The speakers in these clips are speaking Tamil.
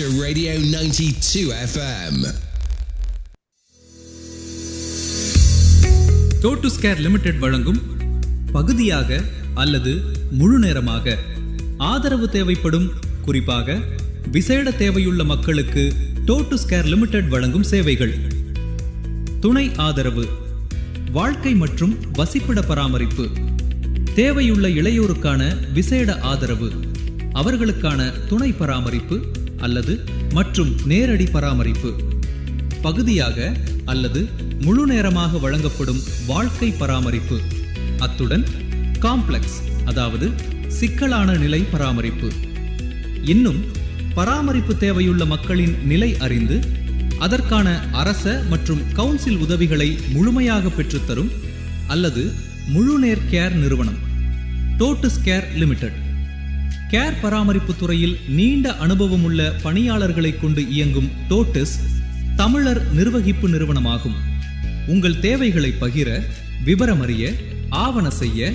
Gretcha Radio 92 FM. Totus care limited வழங்கும் பகுதியாக அல்லது முழு நேரமாக ஆதரவு தேவைப்படும் குறிப்பாக விசேட தேவையுள்ள மக்களுக்கு டோட்டு ஸ்கேர் லிமிடெட் வழங்கும் சேவைகள் துணை ஆதரவு வாழ்க்கை மற்றும் வசிப்பிட பராமரிப்பு தேவையுள்ள இளையோருக்கான விசேட ஆதரவு அவர்களுக்கான துணை பராமரிப்பு அல்லது மற்றும் நேரடி பராமரிப்பு. பகுதியாக அல்லது முழு நேரமாக வழங்கப்படும் வாழ்க்கை பராமரிப்பு. அத்துடன் காம்ப்ளெக்ஸ் அதாவது சிக்கலான நிலை பராமரிப்பு. இன்னும் பராமரிப்பு தேவையுள்ள மக்களின் நிலை அறிந்து அதற்கான அரச மற்றும் கவுன்சில் உதவிகளை முழுமையாக பெற்றுத்தரும் அல்லது முழுநேர் கேர் நிறுவனம். டோட்டஸ் கேர் லிமிடெட். கேர் பராமரிப்பு துறையில் நீண்ட அனுபவமுள்ள பணியாளர்களை கொண்டு இயங்கும் டோட்டஸ் தமிழர் நிர்வகிப்பு நிறுவனமாகும். உங்கள் தேவைகளை பகிர விவரமறிய ஆவண செய்ய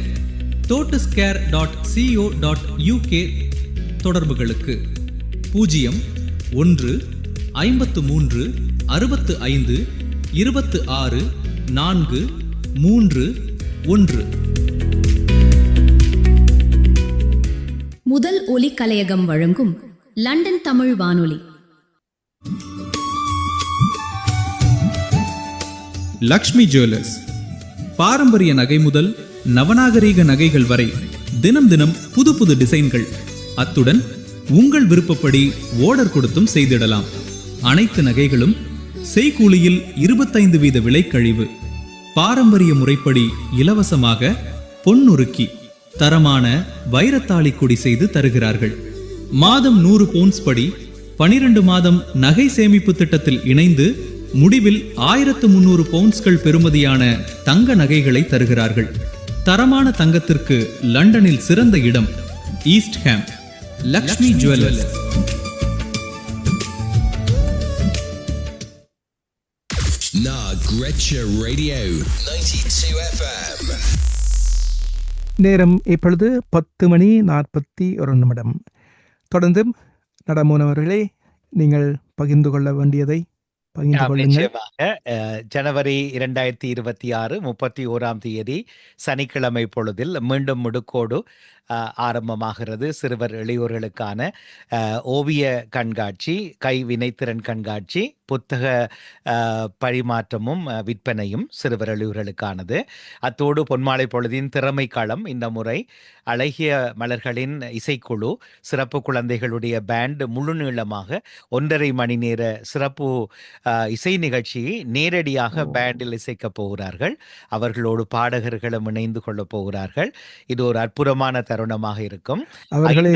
Totus care dot co dot UK தொடர்புகளுக்கு. பூஜ்ஜியம் ஒன்று ஐம்பத்து மூன்று அறுபத்து ஐந்து இருபத்து ஆறு நான்கு மூன்று ஒன்று. முதல் ஒலி கலையகம் வழங்கும் லண்டன் தமிழ் வானொலி. லக்ஷ்மி ஜுவல்லர்ஸ். பாரம்பரிய நகை முதல் நவநாகரீக நகைகள் வரை தினம் தினம் புது புது டிசைன்கள். அத்துடன் உங்கள் விருப்பப்படி ஓடர் கொடுத்தும் செய்திடலாம். அனைத்து நகைகளும் செய்கூலியில் இருபத்தைந்து வீத விலை கழிவு பாரம்பரிய முறைப்படி இலவசமாக பொன்னுருக்கி. தரமான வைரத்தாளி கொடி செய்து தருகிறார்கள். மாதம் நூறு பவுன்ஸ் படி பனிரெண்டு மாதம் நகை சேமிப்பு திட்டத்தில் இணைந்து முடிவில் ஆயிரத்து முன்னூறு பவுன்ஸ்கள் பெறுமதியான தங்க நகைகளை தருகிறார்கள். தரமான தங்கத்திற்கு லண்டனில் சிறந்த இடம் East Ham Lakshmi jewellers Na Gretcha Radio 92 FM. நேரம் இப்பொழுது பத்து மணி நாற்பத்தி ஒரு நிமிடம். தொடர்ந்து நடமூனவர்களே நீங்கள் பகிர்ந்து கொள்ள வேண்டியதை பகிர்ந்து கொள்ளுங்கள். ஜனவரி இரண்டாயிரத்தி இருபத்தி ஆறு முப்பத்தி ஓராம் தேதி சனிக்கிழமை பொழுதில் மீண்டும் முடுக்கோடு ஆரம்பமாகிறது. சிறுவர் இளையோர்களுக்கான ஓவிய கண்காட்சி கை வினைத்திறன் கண்காட்சி புத்தக பரிமாற்றமும் விற்பனையும் சிறுவர் இளையோர்களுக்கானது அத்தோடு பொன்மாலை பொழுதின் திறமை களம் இந்த முறை. அழகிய மலர்களின் இசைக்குழு சிறப்பு குழந்தைகளுடைய பேண்ட் முழு நீளமாக ஒன்றரை மணி நேர சிறப்பு இசை நிகழ்ச்சியை நேரடியாக பேண்டில் இசைக்கப் போகிறார்கள். அவர்களோடு பாடகர்களும் இணைந்து கொள்ளப் போகிறார்கள். இது ஒரு அற்புதமான தருணமாக இருக்கும் அவர்களே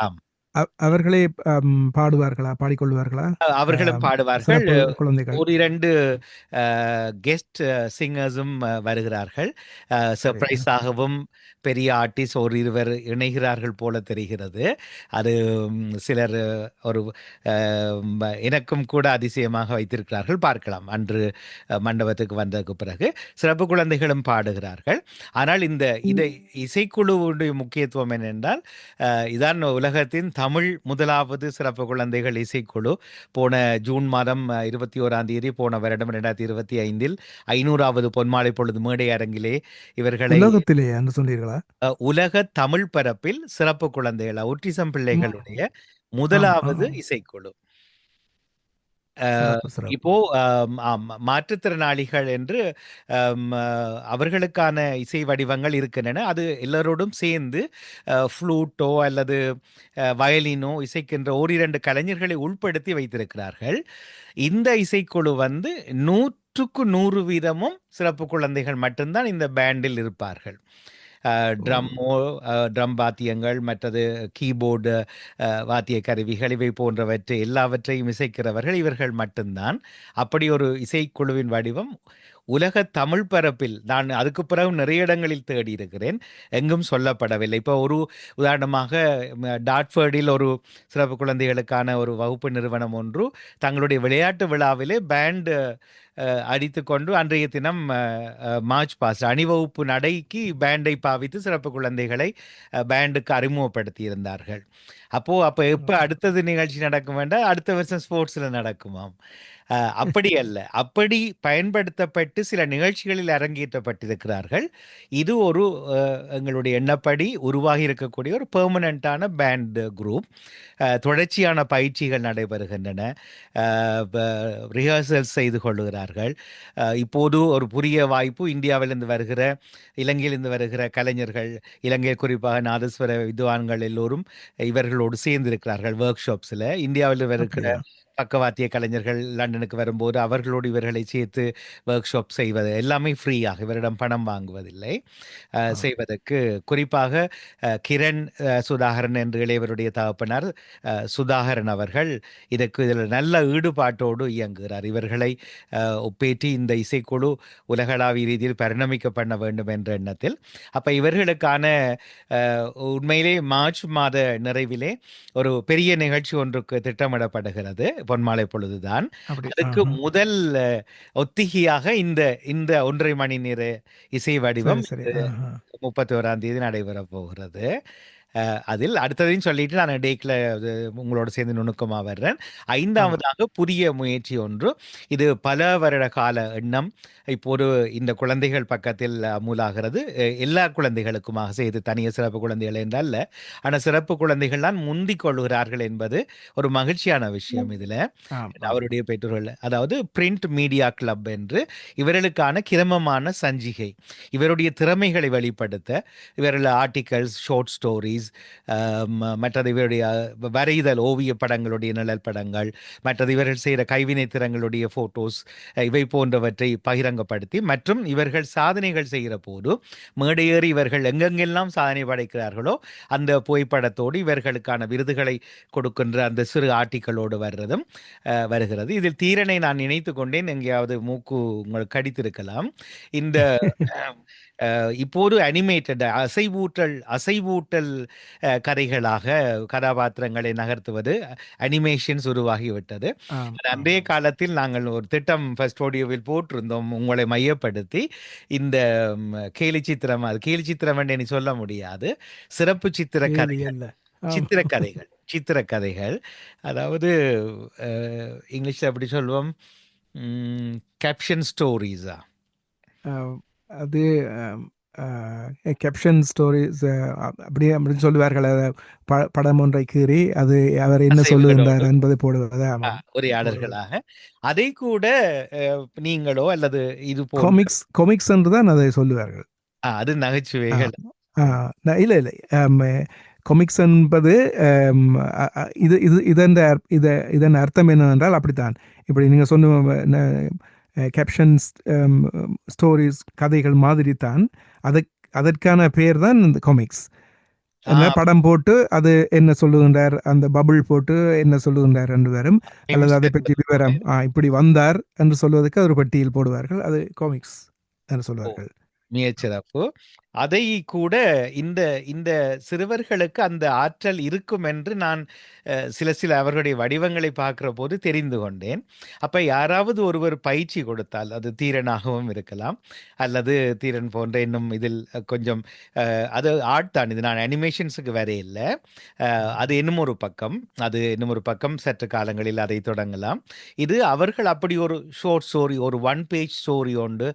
ஆம். அவர்களே பாடுவார்களா? பாடிக்கொள்வார்களா? அவர்களும் பாடுவார்கள். குழந்தைகள். ஒரு இரண்டு கெஸ்ட் சிங்கர்ஸும் வருகிறார்கள். சர்ப்ரைஸாகவும் பெரிய ஆர்டிஸ்ட் ஒரு இருவர் இணைகிறார்கள் போல தெரிகிறது. அது சிலர் ஒரு எனக்கும் கூட அதிசயமாக வைத்திருக்கிறார்கள். பார்க்கலாம். அன்று மண்டபத்துக்கு வந்ததுக்கு பிறகு சிறப்பு குழந்தைகளும் பாடுகிறார்கள். ஆனால் இந்த இதை இசைக்குழுவுடைய முக்கியத்துவம் என்னென்றால் இதான் உலகத்தின் தமிழ் முதலாவது சிறப்பு குழந்தைகள் இசைக்குழு போன ஜூன் மாதம் இருபத்தி ஓராம் தேதி போன வருடம் இரண்டாயிரத்தி இருபத்தி ஐந்தில் ஐநூறாவது பொன்மாலை பொழுது மேடை அரங்கிலே இவர்களை உலக தமிழ் பரப்பில் சிறப்பு குழந்தைகள் அவுட்டிசம் பிள்ளைகளுடைய முதலாவது. இசைக்குழு. இப்போ மாற்றுத்திறனாளிகள் என்று அவர்களுக்கான இசை வடிவங்கள் இருக்கின்றன. அது எல்லோரோடும் சேர்ந்து ஃப்ளூட்டோ அல்லது வயலினோ இசைக்கின்ற ஓரிரண்டு கலைஞர்களை உள்படுத்தி வைத்திருக்கிறார்கள். இந்த இசைக்குழு வந்து நூற்றுக்கு நூறு வீதமும் சிறப்பு குழந்தைகள் மட்டும்தான் இந்த பேண்டில் இருப்பார்கள். ட்ரம்மோ ட்ரம் வாத்தியங்கள் மற்றது கீபோர்டு வாத்திய கருவிகள் இவை போன்றவற்றை எல்லாவற்றையும் இசைக்கிறவர்கள் இவர்கள் மட்டும்தான். அப்படி ஒரு இசைக்குழுவின் வடிவம் உலக தமிழ் பரப்பில் நான் அதுக்கு பிறகு நிறைய இடங்களில் தேடி இருக்கிறேன் எங்கும் சொல்லப்படவில்லை. இப்போ ஒரு உதாரணமாக டாட்ஃபர்டில் ஒரு சிறப்பு குழந்தைகளுக்கான ஒரு வகுப்பு நிறுவனம் ஒன்று தங்களுடைய விளையாட்டு விழாவிலே பேண்டு அடித்துக்கொண்டு அன்றைய தினம் மார்ச் பாஸ்ட் அணிவகுப்பு நடைக்கு பேண்டை பாவித்து சிறப்பு குழந்தைகளை பேண்டுக்கு அறிமுகப்படுத்தி இருந்தார்கள் அப்போ அப்ப எப்ப அடுத்தது நிகழ்ச்சி நடக்கும் வேண்டாம் அடுத்த வருஷம் ஸ்போர்ட்ஸ்ல நடக்குமாம். அப்படி அல்ல. அப்படி பயன்படுத்தப்பட்டு சில நிகழ்ச்சிகளில் அரங்கேற்றப்பட்டிருக்கிறார்கள். இது ஒரு எங்களுடைய எண்ணப்படி உருவாகி இருக்கக்கூடிய ஒரு பெர்மனண்டான பேண்ட் குரூப். தொடர்ச்சியான பயிற்சிகள் நடைபெறுகின்றன. ரிஹர்சல் செய்து கொள்ளுகிறார்கள். அஹ், இப்போது ஒரு புதிய வாய்ப்பு இந்தியாவிலிருந்து வருகிற இலங்கையிலிருந்து வருகிற கலைஞர்கள் இலங்கை குறிப்பாக நாதஸ்வர வித்வான்கள் எல்லோரும் இவர்களோடு சேர்ந்திருக்கிறார்கள் ஒர்க் ஷாப்ஸில் இந்தியாவில் வருகிற? பக்கவாத்திய கலைஞர்கள் லண்டனுக்கு வரும்போது அவர்களோடு இவர்களை சேர்த்து ஒர்க் ஷாப் செய்வது எல்லாமே ஃப்ரீயாக இவரிடம் பணம் வாங்குவதில்லை. செய்வதற்கு குறிப்பாக கிரண் சுதாகரன் என்று இளையவருடைய தகப்பனார் சுதாகரன் அவர்கள் இதற்கு இதில் நல்ல ஈடுபாட்டோடு இயங்குகிறார். இவர்களை ஒப்பேற்றி இந்த இசைக்குழு உலகளாவிய ரீதியில் பரிணமிக்க பண்ண வேண்டும் என்ற எண்ணத்தில். அப்ப இவர்களுக்கான உண்மையிலே மார்ச் மாத நிறைவிலே ஒரு பெரிய நிகழ்ச்சி ஒன்றுக்கு திட்டமிடப்படுகிறது. பொன்மாலை பொழுதுதான் அதுக்கு. முதல் ஒத்திகையாக இந்த இந்த ஒன்றரை மணி நேர இசை வடிவம். முப்பத்தி ஓராம் தேதி நடைபெற போகிறது அதில் அடுத்ததையும் சொல்லிட்டு நான் டேக்கில் உங்களோட சேர்ந்து நுணுக்கமாக வர்றேன். ஐந்தாவதாக புதிய முயற்சி ஒன்று. இது பல வருட கால எண்ணம். இப்போது இந்த குழந்தைகள் பக்கத்தில் அமுலாகிறது. எல்லா குழந்தைகளுக்குமாக செய்து தனிய சிறப்பு குழந்தைகள் என்றால் அல்ல ஆனால் சிறப்பு குழந்தைகள் தான் முந்திக் கொள்கிறார்கள் என்பது ஒரு மகிழ்ச்சியான விஷயம் இதில். அவருடைய பெற்றோர்கள் அதாவது பிரிண்ட் மீடியா கிளப் என்று இவர்களுக்கான கிரமமான சஞ்சிகை. இவருடைய திறமைகளை வெளிப்படுத்த இவர்கள் ஆர்டிகல்ஸ் ஷார்ட் ஸ்டோரிஸ் Um, மற்றது இவருடைய வரைதல் ஓவிய படங்களுடைய நிழல் படங்கள் மற்றது இவர்கள் செய்கிற கைவினை திறங்களுடைய ஃபோட்டோஸ் இவை போன்றவற்றை பகிரங்கப்படுத்தி மற்றும் இவர்கள் சாதனைகள் செய்கிற போது மேடையேறி இவர்கள் எங்கெங்கெல்லாம் சாதனை படைக்கிறார்களோ அந்த புகைப்படத்தோடு இவர்களுக்கான விருதுகளை கொடுக்கின்ற அந்த சிறு ஆட்டிகளோடு வர்றதும் அஹ், வருகிறது. இதில் தீரனை நான் நினைத்து கொண்டேன். எங்கேயாவது மூக்கு உங்களுக்கு கடித்திருக்கலாம். இந்த இப்போது அனிமேட்டட் அசைவூட்டல் அசைவூட்டல் கதைகளாக கதாபாத்திரங்களை நகர்த்துவது அனிமேஷன்ஸ் உருவாகிவிட்டது. அன்றைய காலத்தில் நாங்கள் ஒரு திட்டம் ஃபர்ஸ்ட் ஆடியோவில் போட்டிருந்தோம். உங்களை மையப்படுத்தி இந்த கேலி சித்திரம் அது கேலி சித்திரம் என்று சொல்ல முடியாது. சிறப்பு சித்திர கதைகள் அல்ல. ஆம். சித்திரக்கதைகள் சித்திரக்கதைகள். அதாவது இங்கிலீஷ்ல எப்படி சொல்லுவோம் கேப்ஷன் ஸ்டோரிஸா அது கேப்ஷன் ஸ்டோரிஸ் அப்படியே அப்படின்னு சொல்லுவார்கள். ப- படம் ஒன்றை கீறி அது அவர் என்ன. சொல்லுகின்றார் என்பதை போடுவது. உரையாடல்களாக அதை கூட நீங்களோ அல்லது இது கொமிக்ஸ் கொமிக்ஸ் என்று தான் அதை சொல்லுவார்கள். அது நகைச்சுவைகள். இல்லை இல்லை. கொமிக்ஸ் என்பது இது இது இதன் இதன் அர்த்தம் என்னவென்றால் அப்படித்தான். இப்படி நீங்கள் சொன்ன கேப்ஷன்ஸ் ஸ்டோரிஸ் கதைகள் மாதிரி தான். அதற் அதற்கான பேர் தான் இந்த கொமிக்ஸ். படம் போட்டு அது என்ன சொல்லுகின்றார் அந்த பபுள் போட்டு என்ன சொல்லுகின்றார் என்று வரும் அல்லது அதை பற்றி விவரம்? ஆ, இப்படி வந்தார் என்று சொல்வதற்கு ஒரு பட்டியல் போடுவார்கள். அது காமிக்ஸ் என்று சொல்வார்கள். மிகச்சிறப்பு அதை கூட இந்த இந்த சிறுவர்களுக்கு அந்த ஆற்றல் இருக்கும் என்று நான் சில சில அவர்களுடைய வடிவங்களை பார்க்குற போது தெரிந்து கொண்டேன். அப்ப யாராவது ஒருவர் பயிற்சி கொடுத்தால் அது தீரனாகவும் இருக்கலாம். அல்லது தீரன் போன்ற இன்னும் இதில் கொஞ்சம் அது ஆர்ட் தான். இது நான் அனிமேஷன்ஸுக்கு வேற இல்லை. அது இன்னும் ஒரு பக்கம். அது இன்னும் ஒரு பக்கம். சற்று காலங்களில் அதை தொடங்கலாம். இது அவர்கள் அப்படி ஒரு ஷோர்ட் ஸ்டோரி ஒரு ஒன் பேஜ் ஸ்டோரி ஒன்று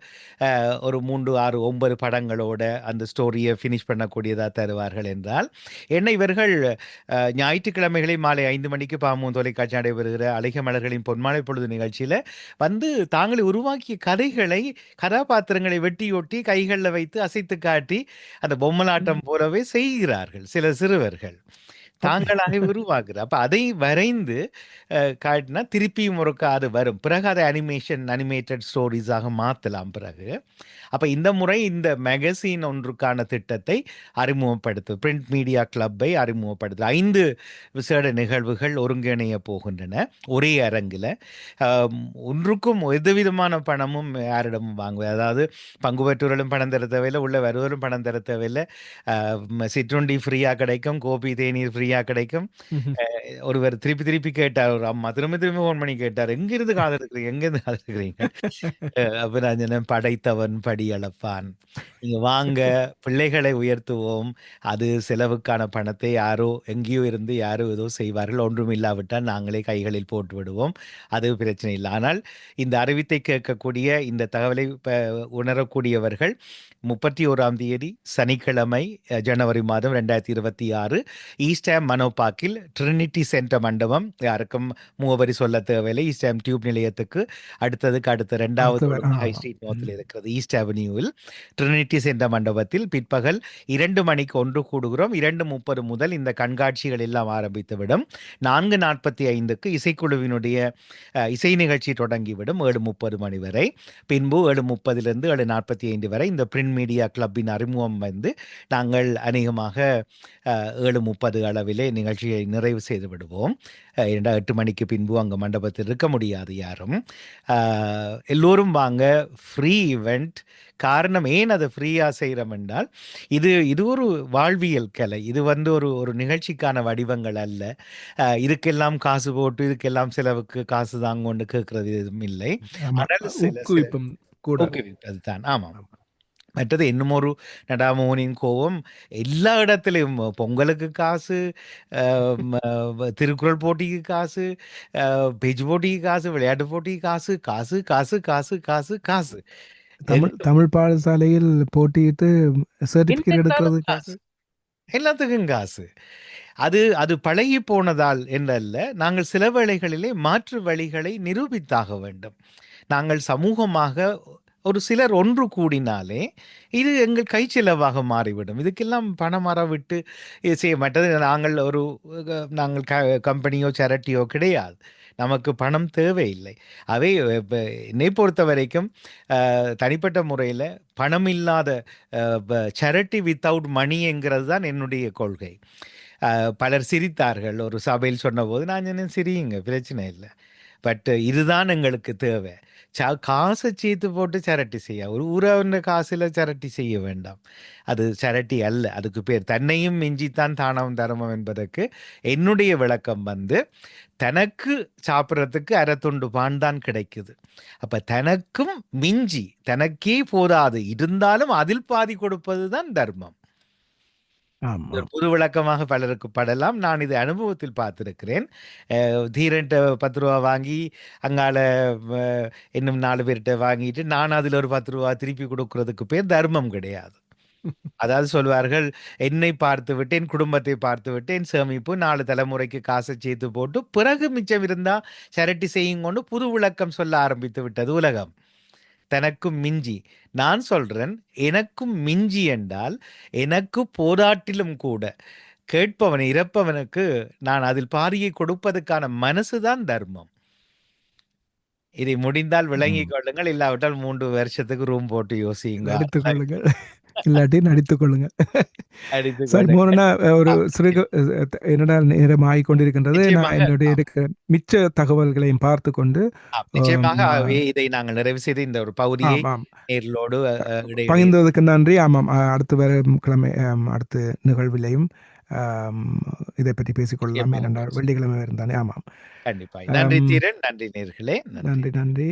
ஒரு மூன்று ஆறு ஒன்பது படங்களோட அந்த ஸ்டோரியை ஃபினிஷ் பண்ணக்கூடியதாக தருவார்கள் என்றால் என்ன இவர்கள் அஹ், ஞாயிற்றுக்கிழமைகளில் மாலை ஐந்து மணிக்கு பாமூன் தொலைக்காட்சி நடைபெறுகிற அழகிய மலர்களின் பொன்மாலை பொழுது நிகழ்ச்சியில் வந்து தாங்களை உருவாக்கிய கதைகளை கதாபாத்திரங்களை வெட்டியொட்டி கைகளில் வைத்து அசைத்து காட்டி அந்த பொம்மலாட்டம் போலவே செய்கிறார்கள் சில சிறுவர்கள். தாங்களாக உருவாகுது அப்ப அதை வரைந்து காட்டினா திருப்பியும் ஒருக்கா அது வரும். பிறகு அதை அனிமேஷன் அனிமேட்டட் ஸ்டோரிஸாக மாற்றலாம் பிறகு. அப்ப இந்த முறை இந்த மேகசின் ஒன்றுக்கான திட்டத்தை அறிமுகப்படுத்து பிரிண்ட் மீடியா கிளப்பை அறிமுகப்படுத்து. ஐந்து விசேட நிகழ்வுகள் ஒருங்கிணைய போகின்றன ஒரே அரங்கில். ஒன்றுக்கும் எதுவிதமான பணமும் யாரிடமும் வாங்குவது அதாவது பங்கு பெற்றோர்களும் பணம் தர தேவையில்லை உள்ள வருவரும் பணம் தர தேவையில்லை. சிற்றுண்டி ஃப்ரீயாக கிடைக்கும் கோபி தேநீர் ஃப்ரீயாக சரியா கிடைக்கும். ஒருவர் திருப்பி திருப்பி கேட்டார் ஒரு அம்மா திரும்ப திரும்ப ஃபோன் பண்ணி கேட்டார் எங்க இருந்து காது எடுக்கிறீங்க? எங்க இருந்து காது எடுக்கிறீங்க? அஹ் அப்ப நான் சொன்னேன் படைத்தவன் படி அளப்பான் நீங்க வாங்க பிள்ளைகளை உயர்த்துவோம். அது செலவுக்கான பணத்தை யாரோ எங்கேயோ இருந்து யாரோ ஏதோ செய்வார்கள். ஒன்றும் இல்லாவிட்டால் நாங்களே கைகளில் போட்டு விடுவோம். அது பிரச்சனை இல்லை. ஆனால் இந்த அறிவித்தை கேட்கக்கூடிய இந்த தகவலை உணரக்கூடியவர்கள் முப்பத்தி ஓராம் தேதி சனிக்கிழமை ஜனவரி மாதம் ரெண்டாயிரத்தி இருபத்தி ஆறு ஈஸ்டாம் மனோபாக்கில் ட்ரினிட்டி சென்டர் மண்டபம். யாருக்கும் மூவரி சொல்ல தேவையில்லை. ஈஸ்டாம் டியூப் நிலையத்துக்கு அடுத்ததுக்கு அடுத்த ரெண்டாவது ஹை. ஸ்ட்ரீட் நோத்தில் இருக்கிறது. ஈஸ்ட் அவென்யூவில் ட்ரினிட்டி சென்டர் மண்டபத்தில் பிற்பகல் இரண்டு மணிக்கு ஒன்று கூடுகிறோம். இரண்டு முப்பது முதல் இந்த கண்காட்சிகள் எல்லாம் ஆரம்பித்துவிடும். நான்கு நாற்பத்தி ஐந்துக்கு இசைக்குழுவினுடைய இசை நிகழ்ச்சி தொடங்கிவிடும் ஏழு முப்பது மணி வரை. பின்பு ஏழு முப்பதிலிருந்து ஏழு நாற்பத்தி ஐந்து வரை இந்த பிரிண்ட் மீடியா கிளப்பின் அறிமுகம் வந்து நாங்கள் அநேகமாக ஏழு முப்பது அளவிலே நிகழ்ச்சியை நிறைவு செய்து விடுவோம். இரண்டா எட்டு மணிக்கு பின்பு அங்கே மண்டபத்தில் இருக்க முடியாது யாரும். எல்லோரும் வாங்க. ஃப்ரீ ஈவெண்ட் காரணம் ஏன் அதை ஃப்ரீயாக செய்கிறோம் என்றால் இது இது ஒரு வாழ்வியல் கலை. இது வந்து ஒரு ஒரு நிகழ்ச்சிக்கான வடிவங்கள் அல்ல. இதுக்கெல்லாம் காசு போட்டு இதுக்கெல்லாம் செலவுக்கு காசு தாங்கொண்டு கேட்கறது எதுவும் இல்லை. ஆனால் சில- சில- ஊக்குவிப்பும் கூட. ஊக்குவிப்பது தான் ஆமாம் மற்றது இன்னும் ஒரு நடாமோகனின் கோபம் எல்லா இடத்துலையும் பொங்கலுக்கு காசு திருக்குறள் போட்டிக்கு காசு பேச்சு போட்டிக்கு காசு விளையாட்டு போட்டிக்கு காசு காசு காசு காசு காசு காசு. தமிழ் தமிழ் பாடசாலையில் போட்டியிட்டு சர்டிபிகேட் எடுக்கிறது காசு. எல்லாத்துக்கும் காசு. அது அது பழகி போனதால் என்றல்ல நாங்கள் சில வேளைகளிலே மாற்று வழிகளை நிரூபித்தாக வேண்டும். நாங்கள் சமூகமாக ஒரு சிலர் ஒன்று கூடினாலே இது எங்கள் கைச்செலவாக மாறிவிடும். இதுக்கெல்லாம் பணம் மர விட்டு செய்ய மாட்டது. நாங்கள் ஒரு நாங்கள் க கம்பெனியோ சேரிட்டியோ கிடையாது. நமக்கு பணம் தேவையில்லை. அவை என்னை பொறுத்த வரைக்கும் தனிப்பட்ட முறையில் பணம் இல்லாத சேரிட்டி வித்தவுட் மணிங்கிறது தான் என்னுடைய கொள்கை. பலர் சிரித்தார்கள். ஒரு சபையில் சொன்னபோது நான் என்ன சிரியுங்க பிரச்சனை இல்லை. பட் இதுதான் எங்களுக்கு தேவை. ச காசை சேர்த்து போட்டு சரட்டி செய்ய. ஒரு ஊரவன காசில் சரட்டி செய்ய வேண்டாம். அது சரட்டி அல்ல. அதுக்கு பேர் தன்னையும் மிஞ்சித்தான் தானம் தர்மம் என்பதற்கு என்னுடைய விளக்கம் வந்து தனக்கு சாப்பிட்றதுக்கு அரைத்துண்டு பான் தான் கிடைக்குது. அப்போ தனக்கும் மிஞ்சி தனக்கே போதாது. இருந்தாலும் அதில் பாதி கொடுப்பது தான் தர்மம். புது விளக்கமாக பலருக்கு படலாம். நான் இது அனுபவத்தில் பார்த்திருக்கிறேன். தீரன்ட்ட பத்து ரூபா வாங்கி அங்கால இன்னும் நாலு பேர்கிட்ட வாங்கிட்டு நான் அதில் ஒரு பத்து ரூபா திருப்பி கொடுக்கறதுக்கு பேர் தர்மம் கிடையாது. அதாவது சொல்வார்கள் என்னை பார்த்து விட்டேன் குடும்பத்தை பார்த்து விட்டேன் சேமிப்பு நாலு தலைமுறைக்கு காசை சேர்த்து போட்டு பிறகு மிச்சம் இருந்தா சரட்டி செய்யும் கொண்டு புது விளக்கம் சொல்ல ஆரம்பித்து விட்டது உலகம். தனக்கும் மிஞ்சி. நான் சொல்றேன் எனக்கும் மிஞ்சி என்றால் எனக்கு போராட்டிலும் கூட. கேட்பவன் இறப்பவனுக்கு நான் அதில் பாதியை கொடுப்பதற்கான மனசுதான் தர்மம். இதை முடிந்தால் விளங்கிக் கொள்ளுங்கள். இல்லாவிட்டால் மூன்று வருஷத்துக்கு ரூம் போட்டு யோசியுங்க இல்லாட்டி நடித்துக் சரி. மோனா ஒரு சிறு என்னடா நேரம் ஆகிக் கொண்டிருக்கின்றது நான் என்னுடைய. இருக்கிற மிச்ச தகவல்களையும் பார்த்து கொண்டு நிச்சயமாக இதை நாங்கள் நிறைவு செய்து இந்த ஒரு பகுதியை நேர்களோடு பகிர்ந்ததுக்கு நன்றி. ஆமாம் அடுத்து வரும் கிழமை அடுத்த நிகழ்விலையும் இதை பற்றி பேசிக்கொள்ளலாம். ஏனென்றால் வெள்ளிக்கிழமை இருந்தானே ஆமாம். கண்டிப்பாக நன்றி. தீரன் நன்றி நேர்களே நன்றி நன்றி.